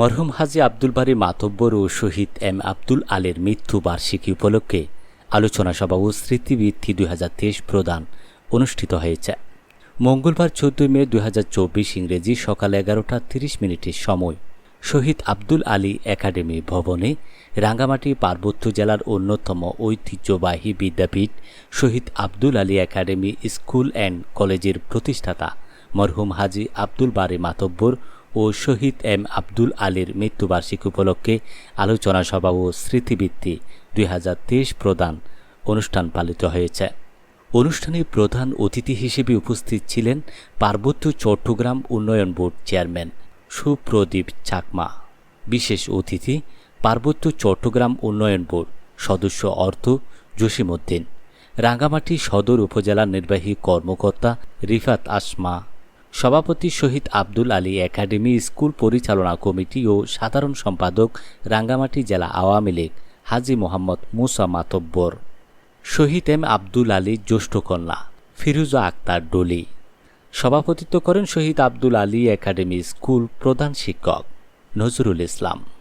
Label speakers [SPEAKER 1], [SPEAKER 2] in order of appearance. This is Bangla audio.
[SPEAKER 1] মরহুম হাজি আব্দুল বারী মাতব্বর ও শহীদ এম আব্দুল আলের মৃত্যু বার্ষিকী উপলক্ষে আলোচনা সভা ও স্মৃতিবৃত্তি দুই হাজার প্রদান অনুষ্ঠিত হয়েছে মঙ্গলবার চোদ্দই মে দুই ইংরেজি সকাল এগারোটা তিরিশ মিনিটের সময় শহীদ আব্দুল আলী একাডেমি ভবনে রাঙ্গামাটি পার্বত্য জেলার অন্যতম ঐতিহ্যবাহী বিদ্যাপীঠ Shahid Abdul Ali academy school and কলেজের প্রতিষ্ঠাতা মরহুম হাজি আব্দুল বারে মাতব্বর ও শহীদ এম আব্দুল আলীর মৃত্যুবার্ষিকী উপলক্ষে আলোচনা সভা ও স্মৃতিবৃত্তি দুই প্রদান অনুষ্ঠান পালিত হয়েছে অনুষ্ঠানে প্রধান অতিথি হিসেবে উপস্থিত ছিলেন পার্বত্য চট্টগ্রাম উন্নয়ন বোর্ড চেয়ারম্যান সুপ্রদীপ চাকমা বিশেষ অতিথি পার্বত্য চট্টগ্রাম উন্নয়ন বোর্ড সদস্য অর্থ জসিমউদ্দিন রাঙ্গামাটি সদর উপজেলা নির্বাহী কর্মকর্তা রিফাত আসমা সভাপতি শহীদ আব্দুল আলী একাডেমি স্কুল পরিচালনা কমিটি ও সাধারণ সম্পাদক রাঙ্গামাটি জেলা আওয়ামী লীগ হাজি মোহাম্মদ মুসা মাতব্বর শহীদ এম আব্দুল আলী জ্যেষ্ঠ কন্যা ফিরুজা আক্তার ডলি সভাপতিত্ব করেন শহীদ আব্দুল আলী একাডেমি স্কুল প্রধান শিক্ষক নজরুল ইসলাম